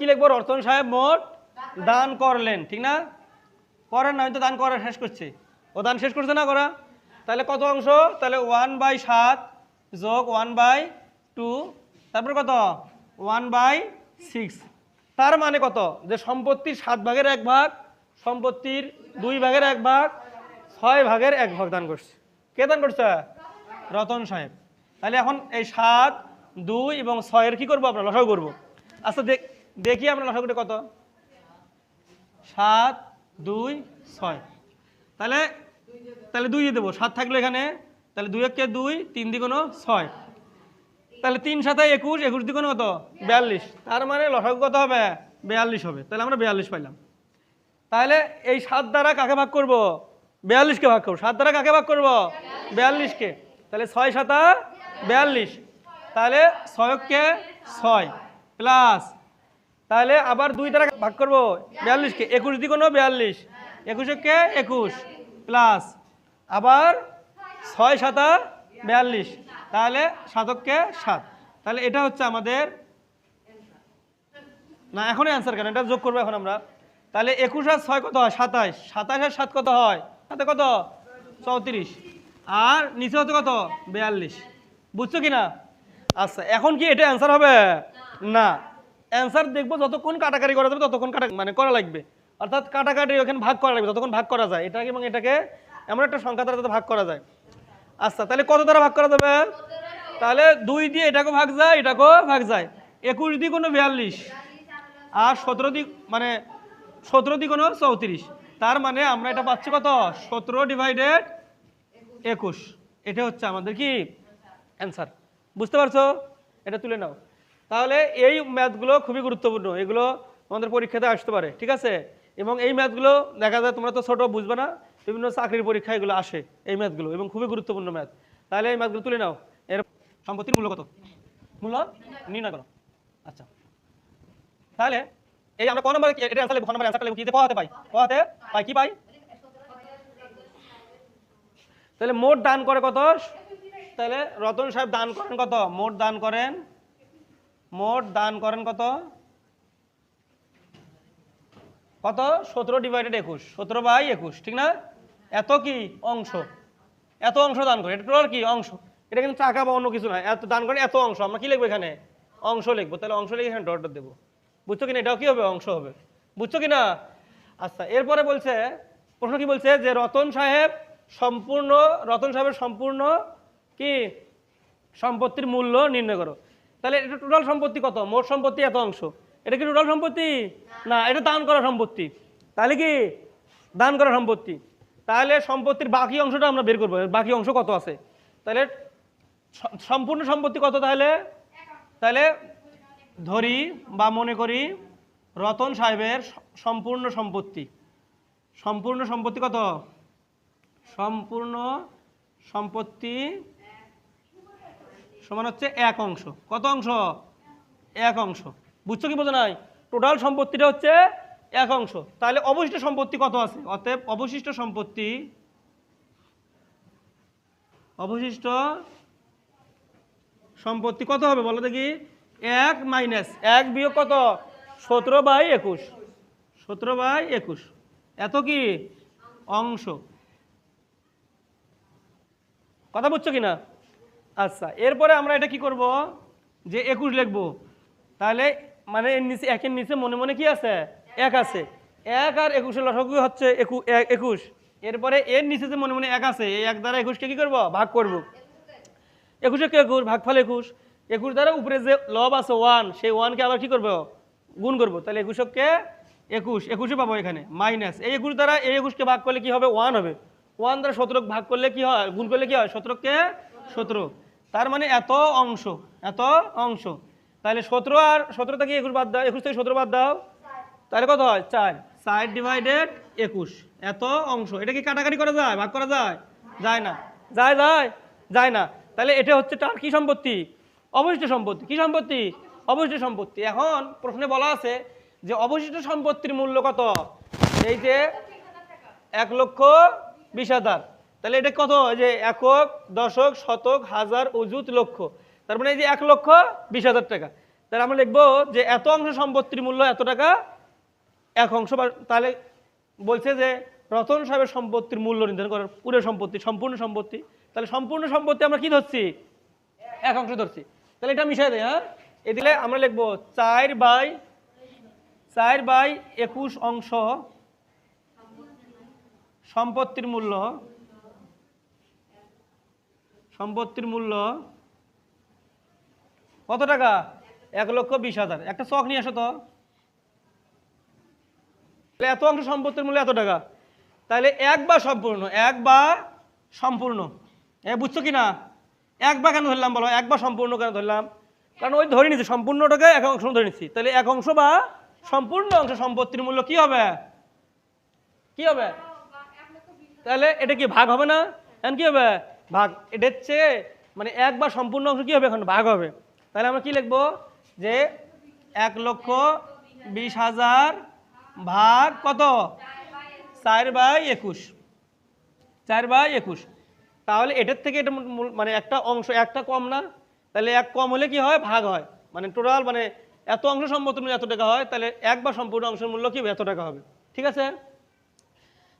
কি লিখব? রতন সাহেব মোট দান করলেন, ঠিক না? করেন না, আমি তো দান করা শেষ করছি। ও দান শেষ করছে না করা? তাহলে কত অংশ? তাহলে ওয়ান বাই সাত যোগ ওয়ান বাই টু তারপর কত? ওয়ান বাই সিক্স তার মানে কত? যে সম্পত্তির সাত ভাগের এক ভাগ, সম্পত্তির দুই ভাগের এক ভাগ, ছয় ভাগের এক ভাগ দান করছে। কে দান করছে? রতন সাহেব। তাহলে এখন এই সাত, দুই এবং ছয়ের কি করব আমরা? লসাগু করব। আচ্ছা দেখ- দেখি আমরা লসাগুটা কত? সাত, দুই, ছয়। তাহলে তাহলে দুই দেবো। সাত থাকল এখানে, তাহলে দুই একে দুই, তিন দ্বিগুণ ছয়। তাহলে তিন সাথে একুশ একুশ দ্বিগুণ কত? বিয়াল্লিশ। তার মানে লসাগু কত হবে? বিয়াল্লিশ হবে। তাহলে আমরা বিয়াল্লিশ পাইলাম। তাহলে এই সাত দ্বারা কাকে ভাগ করব? বিয়াল্লিশকে ভাগ করব। সাত দ্বারা কাকে ভাগ করব? বিয়াল্লিশকে। তাহলে ছয় সাতা বিয়াল্লিশ। তাহলে ছয়কে ছয় প্লাস তাহলে আবার দুই দ্বারা ভাগ করব। বিয়াল্লিশকে একুশ দিকে দ্বিগুণ বিয়াল্লিশ। একুশকে একুশ। প্লাস আবার ছয় সাতা বিয়াল্লিশ। তাহলে সাতককে সাত। তাহলে এটা হচ্ছে আমাদের না, এখনই অ্যান্সার কেন? এটা যোগ করব এখন আমরা। তাহলে একুশ আর ছয় কত হয়? সাতাশ। সাতাশ আর সাত কত হয়? সাথে কত? চৌত্রিশ। আর নিচে হচ্ছে কত? বিয়াল্লিশ। বুঝছ কি না আচ্ছা এখন কি এটা অ্যান্সার হবে? না। অ্যান্সার দেখব, যতক্ষণ কাটাকাটি করা যাবে ততক্ষণ কাটা মানে করা লাগবে। অর্থাৎ কাটাকাটি ওখানে ভাগ করা লাগবে ততক্ষণ ভাগ করা যায়। এটাকে এবং এটাকে এমন একটা সংখ্যা দ্বারা যাতে ভাগ করা যায়। আচ্ছা তাহলে কত দ্বারা ভাগ করা যাবে? তাহলে দুই দিয়ে এটাকেও ভাগ যায়, এটাকেও ভাগ যায়। একুশ দিয়ে কোনো বিয়াল্লিশ। আর সতেরো দিক মানে সতেরো দিক কোনো চৌত্রিশ। তার মানে আমরা এটা পাচ্ছি কত? সতেরো ডিভাইডেড একুশ। এটা হচ্ছে আমাদের কি? অ্যান্সার বুঝতে পারছ? এটা তুলে নাও। তাহলে এই ম্যাথগুলো খুবই গুরুত্বপূর্ণ। এগুলো আমাদের পরীক্ষাতে আসতে পারে, ঠিক আছে? এবং এই ম্যাথগুলো দেখা যায় তোমরা তো ছোট, বুঝবে না? বিভিন্ন চাকরির পরীক্ষা এগুলো আসে, এই ম্যাথগুলো, এবং খুবই গুরুত্বপূর্ণ ম্যাথ। তাহলে এই ম্যাথগুলো তুলে নাও। এর সম্পত্তির মূল্য কত? মূল্য? নির্ণয় করো। আচ্ছা। তাহলে এই আমরা ক নম্বর এটা অ্যান্সার লিখব, ক নম্বর লিখব কিতে পাওয়াতে পাই? পাওয়াতে পাই কি পাই? তাহলে মোট দান করে কত? তাহলে রতন সাহেব দান করেন কত? মোট দান করেন মোট দান করেন কত? কত? সতেরো ডিভাইডেড একুশ। সতেরো বাই একুশ, ঠিক না? এত কি অংশ? এত অংশ দান করে এটা কি? অংশ। এটা কিন্তু টাকা বা অন্য কিছু না। এত দান করে এত অংশ। আমরা কি লিখব এখানে? অংশ লিখব। তাহলে অংশ লিখে এখানে ডট ডট দেবো। বুঝছ কিনা? এটাও কি হবে? অংশ হবে। বুঝছ কিনা? আচ্ছা এরপরে বলছে, প্রশ্ন কি বলছে? যে রতন সাহেব সম্পূর্ণ, রতন সাহেবের সম্পূর্ণ কি? সম্পত্তির মূল্য নির্ণয় করো। তাহলে এটা টোটাল সম্পত্তি কত? মোট সম্পত্তি এত অংশ। এটা কি টোটাল সম্পত্তি? না, এটা দান করা সম্পত্তি। তাহলে কি? দান করা সম্পত্তি। তাহলে সম্পত্তির বাকি অংশটা আমরা বের করব। বাকি অংশ কত আছে? তাহলে সম্পূর্ণ সম্পত্তি কত তাহলে? তাহলে ধরি বা মনে করি রতন সাহেবের সম্পূর্ণ সম্পত্তি। সম্পূর্ণ সম্পত্তি কত? সম্পূর্ণ সম্পত্তি সমান হচ্ছে এক অংশ। কত অংশ? এক অংশ। বুঝছ কি বোঝো নাই? টোটাল সম্পত্তিটা হচ্ছে এক অংশ। তাহলে অবশিষ্ট সম্পত্তি কত আছে? অতএব অবশিষ্ট সম্পত্তি অবশিষ্ট সম্পত্তি কত হবে বলো দেখি? এক মাইনাস এক বিয়োগ কত? সতেরো বাই একুশ। সতেরো বাই একুশ। এত কি? অংশ। কথা বুঝছ কি না আচ্ছা এরপরে আমরা এটা কি করব? যে একুশ লিখব। তাহলে মানে এর নিচে, একের নিচে মনে মনে কি আছে? এক আছে। এক আর একুশের লসগু হচ্ছে একু একুশ। এরপরে এর নিচে যে মনে মনে এক আছে, এই এক দ্বারা একুশকে কি করব? ভাগ করব। একুশে কে একুশ? ভাগ ভাগফল একুশ। একুশ দ্বারা উপরে যে লব আছে ওয়ান, সেই ওয়ানকে আবার কি করব? গুণ করব। তাহলে একুশকে একুশ, একুশে পাবো এখানে, মাইনাস। এই একুশ দ্বারা এই একুশকে ভাগ করলে কি হবে? ওয়ান হবে। ওয়ান দ্বারা সতেরো ভাগ করলে কি হয়? গুণ করলে কি হয়? সতেরোকে সতেরো তার মানে এত অংশ এত অংশ। তাহলে সতেরো আর সতেরো থেকে একুশ বাদ দাও? একুশ থেকে সতেরো বাদ দাও। তাহলে কত হয়? চার। চার ডিভাইডেড একুশ। এত অংশ। এটা কি কাটাকাটি করা যায়? ভাগ করা যায়? যায় না। যায় যায় যায় না। তাহলে এটা হচ্ছে তার কি সম্পত্তি? অবশিষ্ট সম্পত্তি। কি সম্পত্তি? অবশিষ্ট সম্পত্তি। এখন প্রশ্নে বলা আছে যে অবশিষ্ট সম্পত্তির মূল্য কত? এই যে এক লক্ষ বিশ হাজার। তাহলে এটা কত? যে একক, দশক, শতক, হাজার, অযুত, লক্ষ। তার মানে এই যে এক লক্ষ বিশ হাজার টাকা। তাহলে আমরা লিখব যে এত অংশ সম্পত্তির মূল্য এত টাকা, এক অংশ বা- তাহলে বলছে যে রতন সাহেবের সম্পত্তির মূল্য নির্ধারণ করার পুরো সম্পত্তি, সম্পূর্ণ সম্পত্তি। তাহলে সম্পূর্ণ সম্পত্তি আমরা কি ধরছি? এক অংশ ধরছি। তাহলে এটা মিশাই দেয় হ্যাঁ? এ দিলে আমরা লিখব চার বাই চার বাই একুশ অংশ সম্পত্তির মূল্য সম্পত্তির মূল্য কত টাকা? এক লক্ষ বিশ হাজার। একটা চক নিয়ে আসো তো। এত অংশ সম্পত্তির মূল্য এত টাকা। তাহলে এক বা সম্পূর্ণ এক বা সম্পূর্ণ। এ, বুঝছ কি না? এক বা কেন ধরলাম বলো? এক বা সম্পূর্ণ কেন ধরলাম? কারণ ওই ধরে নিচ্ছি সম্পূর্ণটাকে এক অংশ ধরে নিচ্ছি তাহলে এক অংশ বা সম্পূর্ণ অংশ সম্পত্তির মূল্য কি হবে? কি হবে? তাহলে এটা কি ভাগ হবে না? এখন কি হবে? ভাগ। এটা চেয়ে মানে এক বা সম্পূর্ণ অংশ কী হবে এখন? ভাগ হবে। তাহলে আমরা কি লিখব? যে এক লক্ষ বিশ হাজার ভাগ কত? চার বাই একুশ। চার বাই একুশ। তাহলে এটার থেকে এটা মানে একটা অংশ, একটা কম না? তাহলে এক কম হলে কি হয়? ভাগ হয়। মানে টোটাল মানে এত অংশ সম্পত্তির মূল্য এত টাকা হয়, তাহলে এক বা সম্পূর্ণ অংশের মূল্য কি? এত টাকা হবে। ঠিক আছে?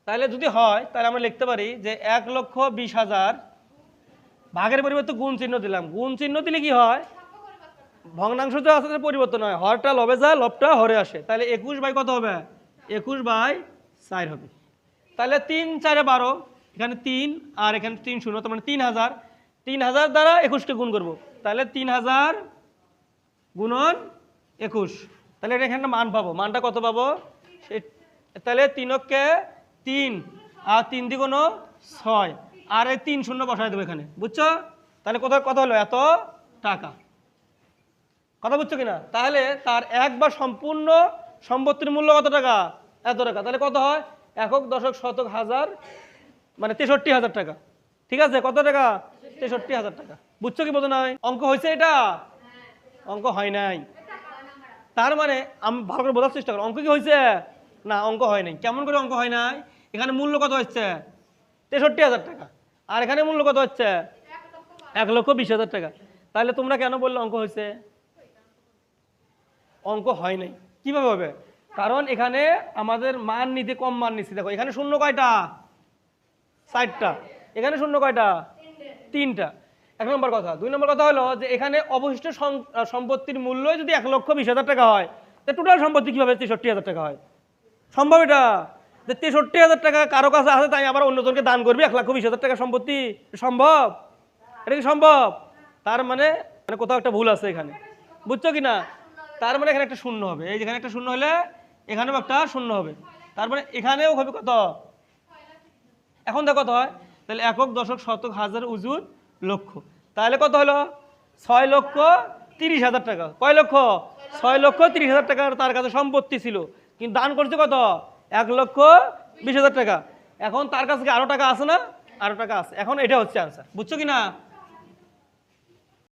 তাহলে যদি হয়, তাহলে আমরা লিখতে পারি যে এক লক্ষ বিশ হাজার ভাগের পরিবর্তে গুণ চিহ্ন দিলাম। গুণ চিহ্ন দিলে কি হয়? ভগ্নাংশ তো আসলে পরিবর্তন হয়। হরটা লবে যায়, লবটা হরে আসে। তাহলে একুশ বাই কত হবে? একুশ বাই চার হবে। তাহলে তিন, চারে বারো, এখানে তিন আর এখানে তিন শূন্য, তার মানে তিন হাজার। তিন হাজার দ্বারা একুশকে গুণ করব। তাহলে তিন হাজার গুণন একুশ। তাহলে এটা এখানে মান পাবো। মানটা কত পাবো? তাহলে তিনককে তিন আর তিন দ্বিগুণ ছয়। আর এই তিন শূন্য বসাই দেবো এখানে। বুঝছ? তাহলে কোথায় কত হলো? এত টাকা। কথা বুঝছ কিনা? তাহলে তার এক বা সম্পূর্ণ সম্পত্তির মূল্য কত টাকা? এত টাকা। তাহলে কত হয়? একক, দশক, শতক, হাজার মানে তেষট্টি হাজার টাকা। ঠিক আছে? কত টাকা? তেষট্টি হাজার টাকা। বুঝছ কি বোঝো নাই? অঙ্ক হয়েছে এটা? অঙ্ক হয় নাই। তার মানে আমি, ভালো করে বোঝার চেষ্টা করো। অঙ্ক কি হয়েছে? না, অঙ্ক হয় নাই। কেমন করে অঙ্ক হয় নাই? এখানে মূল্য কত হচ্ছে তেষট্টি হাজার টাকা। আর এখানে মূল্য কত হচ্ছে? এক লক্ষ বিশ হাজার টাকা। তাহলে তোমরা কেন বললে অঙ্ক হয়েছে? অঙ্ক হয় নাই। কীভাবে হবে? কারণ এখানে আমাদের মান নিতে কম মান নিচ্ছে। দেখো, এখানে শূন্য কয়টা? ষাটটা এখানে শূন্য কয়টা? তিনটা। এক নম্বর কথা। দুই নম্বর কথা হলো যে এখানে অবশিষ্ট সম্পত্তির মূল্যই যদি এক লক্ষ বিশ হাজার টাকা হয়, তা টোটাল সম্পত্তি কীভাবে তেষট্টি হাজার টাকা হয়। সম্ভব এটা? যে তেষট্টি হাজার টাকা কারও কাছে আছে, তাই আবার অন্যজনকে দান করবি। এক লাখ বিশ হাজার টাকা সম্পত্তি সম্ভব? এটা কি সম্ভব? তার মানে মানে কোথাও একটা ভুল আছে এখানে। বুঝছ কি না? তার মানে এখানে একটা শূন্য হবে। এই যেখানে একটা শূন্য হলে এখানেও একটা শূন্য হবে। তার মানে এখানেও হবে কত? এখন দেখো কত হয়। তাহলে একক, দশক, শতক, হাজার, উজুর, লক্ষ। তাহলে কত হলো? ছয় লক্ষ তিরিশ হাজার টাকা। কয় লক্ষ? ছয় লক্ষ তিরিশ হাজার টাকার তার কাছে সম্পত্তি ছিল। কিন্তু দান করছে কত? এক লক্ষ বিশ হাজার টাকা। এখন তার কাছে কি আরও টাকা আছে না? আরও টাকা আছে। এখন এটা হচ্ছে আনসার বুঝছ কি না?